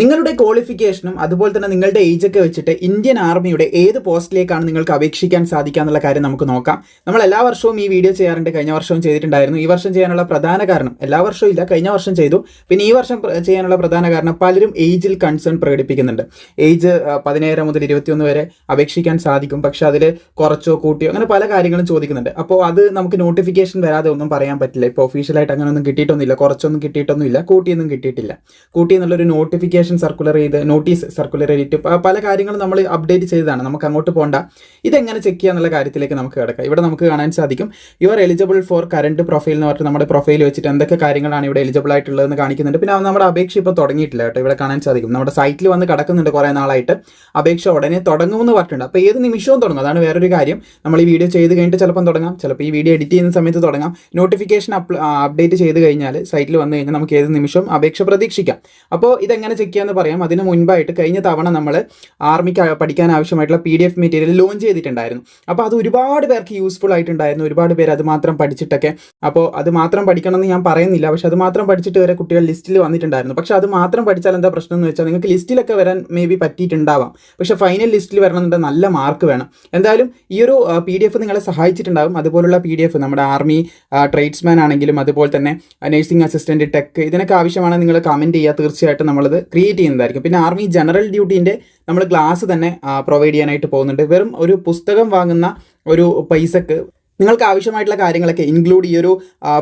നിങ്ങളുടെ ക്വാളിഫിക്കേഷനും അതുപോലെ തന്നെ നിങ്ങളുടെ ഏജ് ഒക്കെ വെച്ചിട്ട് ഇന്ത്യൻ ആർമിയുടെ ഏത് പോസ്റ്റിലേക്കാണ് നിങ്ങൾക്ക് അപേക്ഷിക്കാൻ സാധിക്കുക എന്നുള്ള കാര്യം നമുക്ക് നോക്കാം. നമ്മൾ എല്ലാ വർഷവും ഈ വീഡിയോ ചെയ്യാറുണ്ട്. കഴിഞ്ഞ വർഷവും ചെയ്തിട്ടുണ്ടായിരുന്നു. ഈ വർഷം ചെയ്യാനുള്ള പ്രധാന കാരണം എല്ലാ വർഷവും ഇല്ല കഴിഞ്ഞ വർഷം ചെയ്തു. പിന്നെ ഈ വർഷം ചെയ്യാനുള്ള പ്രധാന കാരണം പലരും ഏജിൽ കൺസേൺ പ്രകടിപ്പിക്കുന്നുണ്ട്. ഏജ് പതിനേഴ് മുതൽ ഇരുപത്തിയൊന്ന് വരെ അപേക്ഷിക്കാൻ സാധിക്കും. പക്ഷെ അതിൽ കുറച്ചോ കൂട്ടിയോ അങ്ങനെ പല കാര്യങ്ങളും ചോദിക്കുന്നുണ്ട്. അപ്പോൾ അത് നമുക്ക് നോട്ടിഫിക്കേഷൻ വരാതെ ഒന്നും പറയാൻ പറ്റില്ല. ഇപ്പോൾ ഒഫീഷ്യലായിട്ട് അങ്ങനെ ഒന്നും കിട്ടിയിട്ടൊന്നുമില്ല. കുറച്ചൊന്നും കിട്ടിയിട്ടൊന്നുമില്ല. കൂട്ടിയൊന്നും കിട്ടിയിട്ടില്ല. കൂട്ടി എന്നുള്ളൊരു നോട്ടിഫിക്കേഷൻ സർക്കുലർ ചെയ്ത് നോട്ടീസ് സർക്കുലർ ചെയ്തിട്ട് പല കാര്യങ്ങളും നമ്മൾ അപ്ഡേറ്റ് ചെയ്തതാണ്. നമുക്ക് അങ്ങോട്ട് പോകണ്ട ഇതെങ്ങനെ ചെക്ക് ചെയ്യുക എന്നുള്ള കാര്യത്തിലേക്ക് നമുക്ക് കിടക്കാം. ഇവിടെ നമുക്ക് കാണാൻ സാധിക്കും. You are eligible for current profile എന്ന് പറഞ്ഞിട്ട് നമ്മുടെ പ്രൊഫൈൽ വെച്ചിട്ട് എന്തൊക്കെ കാര്യങ്ങളാണ് ഇവിടെ എലിജിബിൾ ആയിട്ടുള്ളതെന്ന് കാണിക്കുന്നുണ്ട്. പിന്നെ നമ്മുടെ അപേക്ഷ ഇപ്പോൾ തുടങ്ങിയിട്ടില്ല കേട്ടോ. ഇവിടെ കാണാൻ സാധിക്കും. നമ്മുടെ സൈറ്റിൽ വന്ന് കിടക്കുന്നുണ്ട് കുറേ നാളായിട്ട്. അപേക്ഷ ഉടനെ തുടങ്ങുമെന്ന് പറഞ്ഞിട്ടുണ്ട്. അപ്പോൾ ഏത് നിമിഷവും തുടങ്ങും. അതാണ് വേറൊരു കാര്യം. നമ്മൾ ഈ വീഡിയോ ചെയ്ത് കഴിഞ്ഞിട്ട് ചിലപ്പം തുടങ്ങാം. ചിലപ്പോൾ ഈ വീഡിയോ എഡിറ്റ് ചെയ്യുന്ന സമയത്ത് തുടങ്ങാം. നോട്ടിഫിക്കേഷൻ അപ്ഡേറ്റ് ചെയ്ത് കഴിഞ്ഞാൽ സൈറ്റിൽ വന്നു കഴിഞ്ഞാൽ നമുക്ക് ഏത് നിമിഷം അപേക്ഷ പ്രതീക്ഷിക്കാം. അപ്പോൾ ഇതെങ്ങനെ ചെക്ക് ചെയ്യാമെന്ന് പറയാം. അതിന് മുൻപായിട്ട് കഴിഞ്ഞ തവണ നമ്മൾ ആർമിക്ക് പഠിക്കാൻ ആവശ്യമായിട്ടുള്ള P D F material launch ചെയ്തിട്ടുണ്ടായിരുന്നു. അപ്പോൾ അത് ഒരുപാട് പേർക്ക് യൂസ്ഫുൾ ആയിട്ടുണ്ടായിരുന്നു. ഒരുപാട് പേര് അത് മാത്രം പഠിച്ചിട്ടൊക്കെ. അപ്പോൾ അത് മാത്രം പഠിക്കണം എന്ന് ഞാൻ പറയുന്നില്ല. പക്ഷെ അത് മാത്രം പഠിച്ചിട്ട് വരെ കുട്ടികൾ ലിസ്റ്റിൽ വന്നിട്ടുണ്ടായിരുന്നു. പക്ഷെ അത് മാത്രം പഠിച്ചാൽ എന്താ പ്രശ്നം എന്ന് വെച്ചാൽ നിങ്ങൾക്ക് ലിസ്റ്റിലൊക്കെ വരാൻ മേ ബി പറ്റിയിട്ടുണ്ടാവാം. പക്ഷേ ഫൈനൽ ലിസ്റ്റിൽ വരണമെന്നുണ്ടെങ്കിൽ നല്ല മാർക്ക് വേണം. എന്തായാലും ഈ ഒരു പി ഡി എഫ് നിങ്ങളെ സഹായിച്ചിട്ടുണ്ടാകും അതുപോലുള്ള പി ഡി എഫ് നമ്മുടെ ആർമി ട്രേഡ്സ്മാൻ ആണെങ്കിലും അതുപോലെ തന്നെ നഴ്സിംഗ് അസിസ്റ്റന്റ് ടെക് ഇതിനൊക്കെ ആവശ്യമാണ് നിങ്ങൾ കമന്റ് ചെയ്യുക തീർച്ചയായിട്ടും നമ്മളത് ക്രിയേറ്റ് ചെയ്യുന്നതായിരിക്കും. പിന്നെ ആർമി ജനറൽ ഡ്യൂട്ടീന്റെ നമ്മൾ ക്ലാസ് തന്നെ പ്രൊവൈഡ് ചെയ്യാനായിട്ട് പോകുന്നുണ്ട്. വെറും ഒരു പുസ്തകം വാങ്ങുന്ന ഒരു പൈസക്ക് നിങ്ങൾക്ക് ആവശ്യമായിട്ടുള്ള കാര്യങ്ങളൊക്കെ ഇൻക്ലൂഡ് ഈ ഒരു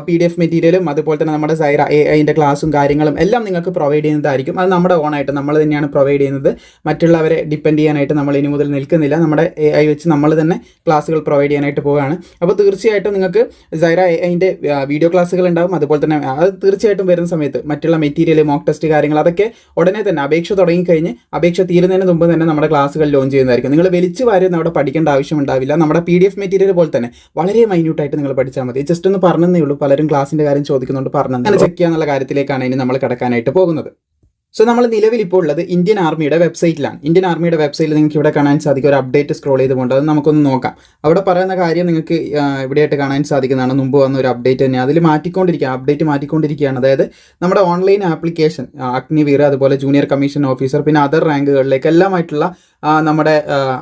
പി ഡി എഫ് മെറ്റീരിയലും അതുപോലെ തന്നെ നമ്മുടെ സൈറ എ ഐന്റെ ക്ലാസ്സും കാര്യങ്ങളും എല്ലാം നിങ്ങൾക്ക് പ്രൊവൈഡ് ചെയ്യുന്നതായിരിക്കും. അത് നമ്മുടെ ഓണായിട്ട് നമ്മൾ തന്നെയാണ് പ്രൊവൈഡ് ചെയ്യുന്നത്. മറ്റുള്ളവരെ ഡിപ്പെൻഡ് ചെയ്യാനായിട്ട് നമ്മൾ ഇനി മുതൽ നിൽക്കുന്നില്ല. നമ്മുടെ എ ഐ വെച്ച് നമ്മൾ തന്നെ ക്ലാസ്സുകൾ പ്രൊവൈഡ് ചെയ്യാനായിട്ട് പോവുകയാണ്. അപ്പോൾ തീർച്ചയായിട്ടും നിങ്ങൾക്ക് സൈറ എ ഐന്റെ വീഡിയോ ക്ലാസ്സുകൾ ഉണ്ടാവും. അതുപോലെ തന്നെ അത് തീർച്ചയായിട്ടും വരുന്ന സമയത്ത് മറ്റുള്ള മെറ്റീരിയൽ മോക്ക് ടെസ്റ്റ് കാര്യങ്ങൾ അതൊക്കെ ഉടനെ തന്നെ അപേക്ഷ തുടങ്ങിക്കഴിഞ്ഞ് അപേക്ഷ തീരുന്നതിന് മുമ്പ് തന്നെ നമ്മുടെ ക്ലാസ്സുകൾ ലോഞ്ച് ചെയ്യുന്നതായിരിക്കും. നിങ്ങൾ വലിച്ചു വാരി അവിടെ പഠിക്കേണ്ട ആവശ്യമുണ്ടാവില്ല നമ്മുടെ പി ഡി എഫ് മെറ്റീരിയൽ പോലെ തന്നെ വളരെ മൈന്യൂട്ടായിട്ട് നിങ്ങൾ പഠിച്ചാൽ മതി. ജസ്റ്റ് ഒന്ന് പറഞ്ഞതേ ഉള്ളൂ. പലരും ക്ലാസിന്റെ കാര്യം ചോദിക്കുന്നുണ്ട്. പറഞ്ഞു ചെക്ക് ചെയ്യാന്നുള്ള കാര്യത്തിലേക്കാണ് ഇനി നമ്മൾ കിടക്കാനായിട്ട് പോകുന്നത്. സോ നമ്മൾ നിലവിൽ ഇപ്പോൾ ഉള്ളത് ഇന്ത്യൻ ആർമിയുടെ വെബ്സൈറ്റിലാണ് ഇന്ത്യൻ ആർമിയുടെ വെബ്സൈറ്റിൽ നിങ്ങൾക്ക് ഇവിടെ കാണാൻ സാധിക്കും. ഒരു അപ്ഡേറ്റ് സ്ക്രോൾ ചെയ്തുകൊണ്ട് അത് നമുക്കൊന്ന് നോക്കാം. അവിടെ പറയുന്ന കാര്യം നിങ്ങൾക്ക് ഇവിടെയായിട്ട് കാണാൻ സാധിക്കുന്നതാണ്. മുമ്പ് വന്ന ഒരു അപ്ഡേറ്റ് തന്നെ അതിൽ മാറ്റിക്കൊണ്ടിരിക്കുക അപ്ഡേറ്റ് മാറ്റിക്കൊണ്ടിരിക്കുകയാണ്. അതായത് നമ്മുടെ ഓൺലൈൻ ആപ്ലിക്കേഷൻ അഗ്നിവീർ അതുപോലെ ജൂനിയർ കമ്മീഷൻ ഓഫീസർ പിന്നെ അതർ റാങ്കുകളിലേക്ക് എല്ലാമായിട്ടുള്ള നമ്മുടെ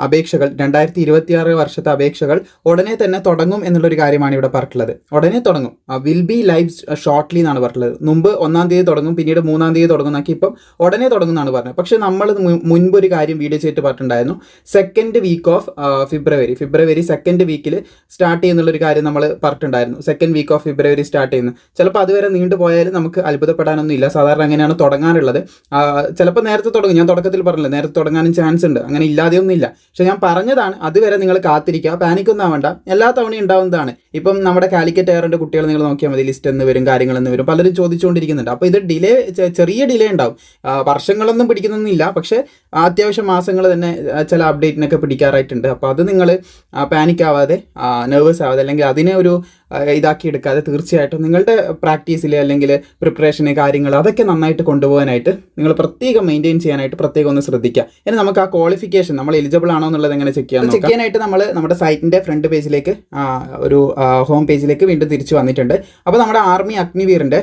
അപേക്ഷകൾ രണ്ടായിരത്തി ഇരുപത്തിയാറ് വർഷത്തെ അപേക്ഷകൾ ഉടനെ തന്നെ തുടങ്ങും എന്നുള്ളൊരു കാര്യമാണ് ഇവിടെ പറഞ്ഞിട്ടുള്ളത്. ഉടനെ തുടങ്ങും. വിൽ ബി ലൈവ് ഷോർട്ട്ലി എന്നാണ് പറഞ്ഞിട്ടുള്ളത്. മുമ്പ് ഒന്നാം തീയതി തുടങ്ങും പിന്നീട് മൂന്നാം തീയതി തുടങ്ങുന്നൊക്കെ ഇപ്പം ഉടനെ തുടങ്ങുന്നതാണ് പറഞ്ഞത്. പക്ഷെ നമ്മൾ മുൻപ് ഒരു കാര്യം വീഡിയോ ചെയ്തിട്ട് പറഞ്ഞിട്ടുണ്ടായിരുന്നു. Second week of February February second വീക്കിൽ സ്റ്റാർട്ട് ചെയ്യുന്നുള്ളൊരു കാര്യം നമ്മൾ പറഞ്ഞിട്ടുണ്ടായിരുന്നു. Second week of February start ചെയ്യുന്നു. ചിലപ്പോൾ അതുവരെ നീണ്ടു പോയാലും നമുക്ക് അത്ഭുതപ്പെടാനൊന്നും ഇല്ല. സാധാരണ അങ്ങനെയാണ് തുടങ്ങാനുള്ളത് ചിലപ്പോൾ നേരത്തെ തുടങ്ങും. ഞാൻ തുടക്കത്തിൽ പറഞ്ഞില്ല നേരത്തെ തുടങ്ങാനും ചാൻസ് ഉണ്ട്. അങ്ങനെ ഇല്ലാതെയൊന്നും ഇല്ല. പക്ഷെ ഞാൻ പറഞ്ഞതാണ് അതുവരെ നിങ്ങൾ കാത്തിരിക്കുക. പാനിക്കൊന്നും ആവണ്ട. എല്ലാ തവണയും ഉണ്ടാവുന്നതാണ്. ഇപ്പം നമ്മുടെ കാലിക്കറ്റ് എയറിന്റെ കുട്ടികൾ നിങ്ങൾ നോക്കിയാൽ മതി. ലിസ്റ്റ് എന്ന് വരും കാര്യങ്ങൾ എന്ന് വരും. പലരും ചോദിച്ചുകൊണ്ടിരിക്കുന്നുണ്ട്. അപ്പോൾ ഇത് ഡിലേ ചെറിയ ഡിലേ ഉണ്ടാവും. വർഷങ്ങളൊന്നും പിടിക്കുന്നൊന്നുമില്ല. പക്ഷേ അത്യാവശ്യം മാസങ്ങൾ തന്നെ ചില അപ്ഡേറ്റിനൊക്കെ പിടിക്കാറായിട്ടുണ്ട്. അപ്പോൾ അത് നിങ്ങൾ പാനിക് ആവാതെ നെർവസ് ആവാതെ അല്ലെങ്കിൽ അതിനെ ഒരു ഇതാക്കി എടുക്കാതെ തീർച്ചയായിട്ടും നിങ്ങളുടെ പ്രാക്ടീസിൽ അല്ലെങ്കിൽ പ്രിപ്പറേഷന് കാര്യങ്ങൾ അതൊക്കെ നന്നായിട്ട് കൊണ്ടുപോകാനായിട്ട് നിങ്ങൾ പ്രത്യേകം മെയിന്റെയിൻ ചെയ്യാനായിട്ട് പ്രത്യേകം ഒന്ന് ശ്രദ്ധിക്കുക. ഇനി നമുക്ക് ആ ക്വാളിഫിക്കേഷൻ നമ്മൾ എലിജിബിൾ ആണോ എന്നുള്ളത് എങ്ങനെ ചെക്ക് ചെയ്യാം ചെക്ക് ചെയ്യാനായിട്ട് നമ്മൾ നമ്മുടെ സൈറ്റിന്റെ ഫ്രണ്ട് പേജിലേക്ക് ഒരു ഹോം പേജിലേക്ക് വീണ്ടും തിരിച്ചു വന്നിട്ടുണ്ട്. അപ്പോൾ നമ്മുടെ ആർമി അഗ്നിവീറിന്റെ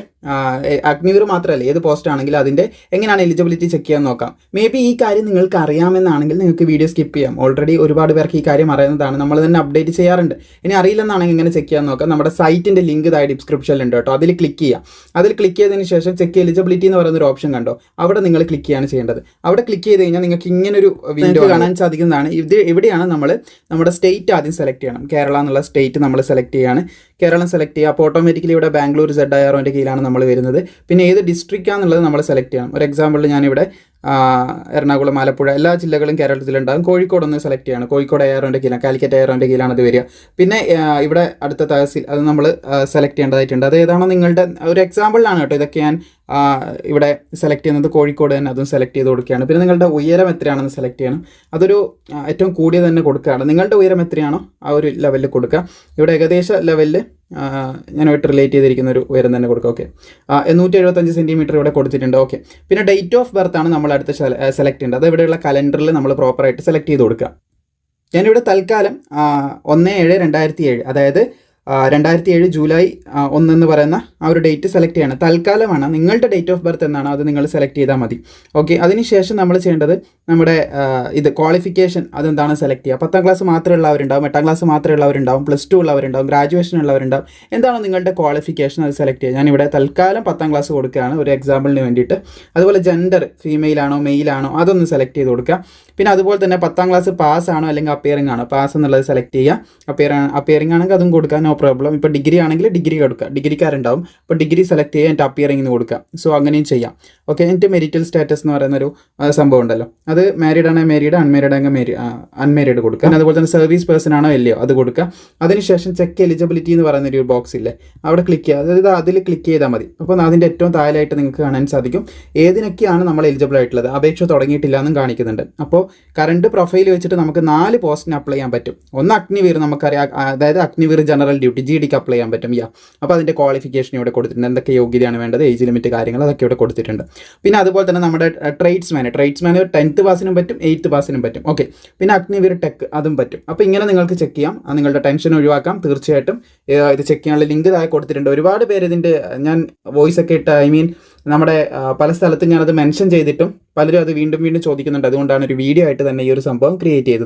അഗ്നിവീർ മാത്രമല്ല ഏത് പോസ്റ്റ് ആണെങ്കിലും അതിന്റെ എങ്ങനെയാണ് എലിജിബിലിറ്റി ചെക്ക് ചെയ്യാൻ നോക്കാം. മേ ബി ഈ കാര്യം നിങ്ങൾക്ക് അറിയാമെന്നാണെങ്കിൽ നിങ്ങൾക്ക് വീഡിയോ സ്കിപ്പ് ചെയ്യാം. ഓൾറെഡി ഒരുപാട് പേർക്ക് ഈ കാര്യം അറിയുന്നതാണ്. നമ്മൾ തന്നെ അപ്ഡേറ്റ് ചെയ്യാറുണ്ട്. ഇനി അറിയില്ലെന്നാണെങ്കിൽ ഇങ്ങനെ ചെക്ക് ചെയ്യാൻ നോക്കാം. നമ്മുടെ സൈറ്റിന്റെ ലിങ്ക് ഇതായി ഡിസ്ക്രിപ്ഷനിലുണ്ട് കേട്ടോ. അതിൽ ക്ലിക്ക് ചെയ്യാം. അതിൽ ക്ലിക്ക് ചെയ്തതിന് ശേഷം ചെക്ക് എലിജിബിലിറ്റി എന്ന് പറയുന്ന ഒരു ഓപ്ഷൻ കണ്ടോ? അവിടെ നിങ്ങൾ ക്ലിക്ക് ചെയ്യാണ് ചെയ്യേണ്ടത്. അവിടെ ക്ലിക്ക് ചെയ്ത് കഴിഞ്ഞാൽ നിങ്ങൾക്ക് ഇങ്ങനൊരു വിൻഡോ കാണാൻ സാധിക്കുന്നതാണ്. ഇത് ഇവിടെയാണ് നമ്മൾ നമ്മുടെ സ്റ്റേറ്റ് ആദ്യം സെലക്ട് ചെയ്യണം. കേരള എന്നുള്ള സ്റ്റേറ്റ് നമ്മൾ സെലക്ട് ചെയ്യാണ്. കേരളം സെലക്ട് ചെയ്യുക. അപ്പോൾ ഓട്ടോമാറ്റിക്കലി ഇവിടെ ബാംഗ്ലൂർ സെഡ് ആറോന്റെ കീഴിലാണ് നമ്മൾ വരുന്നത്. പിന്നെ ഏത് ഡിസ്ട്രിക്റ്റാണെന്നുള്ളത് നമ്മൾ സെലക്ട് ചെയ്യണം. ഒരു എക്സാമ്പിൾ ഞാനിവിടെ എറണാകുളം ആലപ്പുഴ എല്ലാ ജില്ലകളും കേരളത്തിലുണ്ടാകും. കോഴിക്കോട് ഒന്ന് സെലക്ട് ചെയ്യണം. കോഴിക്കോട് എയറോന്റെ കീഴിലാണ് കാലിക്കറ്റ് എയറോന്റെ കീഴിലാണ് അത് വരിക. പിന്നെ ഇവിടെ അടുത്ത തഹസിൽ അത് നമ്മൾ സെലക്ട് ചെയ്യേണ്ടതായിട്ടുണ്ട്. അത് ഏതാണോ നിങ്ങളുടെ ഒരു എക്സാമ്പിളിലാണ് കേട്ടോ. ഇതൊക്കെ ഞാൻ ഇവിടെ സെലക്ട് ചെയ്യുന്നത് കോഴിക്കോട് തന്നെ അതും സെലക്ട് ചെയ്ത് കൊടുക്കുകയാണ്. പിന്നെ നിങ്ങളുടെ ഉയരം എത്രയാണെന്ന് സെലക്ട് ചെയ്യണം. അതൊരു ഏറ്റവും കൂടിയ തന്നെ കൊടുക്കുകയാണ്. നിങ്ങളുടെ ഉയരം എത്രയാണോ ആ ഒരു ലെവലിൽ കൊടുക്കുക. ഇവിടെ ഏകദേശ ലെവലിൽ ഞാനായിട്ട് റിലേറ്റ് ചെയ്തിരിക്കുന്ന ഒരു ഉയരം തന്നെ കൊടുക്കുക. ഓക്കെ എണ്ണൂറ്റി എഴുപത്തഞ്ച് സെന്റിമീറ്റർ ഇവിടെ കൊടുത്തിട്ടുണ്ട്. ഓക്കെ പിന്നെ ഡേറ്റ് ഓഫ് ബർത്താണ് നമ്മൾ അടുത്ത് സെലക്ട് ചെയ്യേണ്ടത്. അത് ഇവിടെയുള്ള കലണ്ടറിൽ നമ്മൾ പ്രോപ്പറായിട്ട് സെലക്ട് ചെയ്ത് കൊടുക്കുക. ഞാനിവിടെ തൽക്കാലം ഒന്ന് ഏഴ് രണ്ടായിരത്തി ഏഴ്. അതായത് രണ്ടായിരത്തി ഏഴ് ജൂലൈ ഒന്നെന്ന് പറയുന്ന ആ ഒരു ഡേറ്റ് സെലക്ട് ചെയ്യണം. തൽക്കാലമാണ് നിങ്ങളുടെ ഡേറ്റ് ഓഫ് ബർത്ത് എന്നാണ് അത് നിങ്ങൾ സെലക്ട് ചെയ്താൽ മതി. ഓക്കെ അതിനുശേഷം നമ്മൾ ചെയ്യേണ്ടത് നമ്മുടെ ഇത് ക്വാളിഫിക്കേഷൻ അതെന്താണ് സെലക്ട് ചെയ്യുക. പത്താം ക്ലാസ് മാത്രമേ ഉള്ളവരുണ്ടാവും എട്ടാം ക്ലാസ് മാത്രമേ ഉള്ളവരുണ്ടാവും പ്ലസ് ടു ഉള്ളവരുണ്ടാവും ഗ്രാജുവേഷൻ ഉള്ളവരുണ്ടാവും. എന്താണ് നിങ്ങളുടെ ക്വാളിഫിക്കേഷൻ അത് സെലക്ട് ചെയ്യുക? ഞാനിവിടെ തൽക്കാലം പത്താം ക്ലാസ് കൊടുക്കുകയാണ് ഒരു എക്സാമ്പിളിന് വേണ്ടിയിട്ട്. അതുപോലെ ജെൻഡർ ഫീമെയിലാണോ മെയിലാണോ അതൊന്ന് സെലക്ട് ചെയ്ത് കൊടുക്കുക. പിന്നെ അതുപോലെ തന്നെ പത്താം ക്ലാസ് പാസ് ആണോ അല്ലെങ്കിൽ അപ്പിയറിംഗ് ആണോ? പാസ് എന്നുള്ളത് സെലക്ട് ചെയ്യുക. അപ്പിയറിംഗ് ആണെങ്കിൽ അതും കൊടുക്കുക. നോ പ്രോബ്ലം ഇപ്പോൾ ഡിഗ്രി ആണെങ്കിൽ ഡിഗ്രി കൊടുക്കുക ഡിഗ്രിക്കാരുണ്ടാവും അപ്പോൾ ഡിഗ്രി സെലക്ട് ചെയ്യുക എന്റെ അപ്പിയറിംഗ് എന്ന് കൊടുക്കുക. സോ അങ്ങനെയും ചെയ്യാം. ഓക്കെ എന്റെ മെരിറ്റൽ സ്റ്റാറ്റസ് എന്ന് പറയുന്ന ഒരു സംഭവം ഉണ്ടല്ലോ. അത് മാരീഡ് ആണെങ്കിൽ മാരീഡ് അൺമാരീഡ് ആണെങ്കിൽ മാരി അൺമാരീഡ് കൊടുക്കുക. അതുപോലെ തന്നെ സർവീസ് പേഴ്സൺ ആണോ ഇല്ലയോ അത് കൊടുക്കുക. അതിനുശേഷം ചെക്ക് എലിജിബിലിറ്റി എന്ന് പറയുന്ന ഒരു ബോക്സ് ഇല്ലേ അവിടെ ക്ലിക്ക് ചെയ്യുക. അതായത് അതിൽ ക്ലിക്ക് ചെയ്താൽ മതി. അപ്പോൾ അതിന്റെ ഏറ്റവും താഴെയായിട്ട് നിങ്ങൾക്ക് കാണാൻ സാധിക്കും. ഏതിനൊക്കെയാണ് നമ്മൾ എലിജിബിൾ ആയിട്ടുള്ളത്? അപേക്ഷ തുടങ്ങിയിട്ടില്ല എന്നും കാണിക്കുന്നുണ്ട്. അപ്പോൾ കറണ്ട് പ്രൊഫൈൽ വെച്ചിട്ട് നമുക്ക് നാല് പോസ്റ്റിന് അപ്ലൈ ചെയ്യാൻ പറ്റും. ഒന്ന് അഗ്നിവീർ നമുക്കറിയാം. അതായത് അഗ്നിവീർ ജനറൽ ഡ്യൂട്ടി ജി ഡിക്ക് അപ്ലൈ ചെയ്യാൻ പറ്റും. യാ അപ്പോൾ അതിന്റെ ക്വാളിഫിക്കേഷൻ ഇവിടെ കൊടുത്തിട്ടുണ്ട്. എന്തൊക്കെ യോഗ്യതയാണ് വേണ്ടത്? ഏജ് ലിമിറ്റ് കാര്യങ്ങൾ അതൊക്കെ ഇവിടെ കൊടുത്തിട്ടുണ്ട്. പിന്നെ അതുപോലെ തന്നെ നമ്മുടെ ട്രേഡ്സ്മാൻ ട്രേഡ്സ്മാൻ ടെൻത്ത് പാസിനും പറ്റും എയ്ത്ത് പാസിനും പറ്റും. ഓക്കെ പിന്നെ അഗ്നിവീർ ടെക് അതും പറ്റും. അപ്പോൾ ഇങ്ങനെ നിങ്ങൾക്ക് ചെക്ക് ചെയ്യാം. നിങ്ങളുടെ ടെൻഷൻ ഒഴിവാക്കാം. തീർച്ചയായിട്ടും ഇത് ചെക്ക് ചെയ്യാനുള്ള ലിങ്ക് താഴെ കൊടുത്തിട്ടുണ്ട്. ഒരുപാട് പേര് ഇതിന്റെ ഞാൻ വോയിസ് ഒക്കെ ഇട്ട് ഐ മീൻ നമ്മുടെ പല സ്ഥലത്തും ഞാനത് മെൻഷൻ ചെയ്തിട്ടും പലരും അത് വീണ്ടും വീണ്ടും ചോദിക്കുന്നുണ്ട്. അതുകൊണ്ടാണ് ഒരു വീഡിയോ ആയിട്ട് തന്നെ ഈ ഒരു സംഭവം ക്രിയേറ്റ് ചെയ്തത്.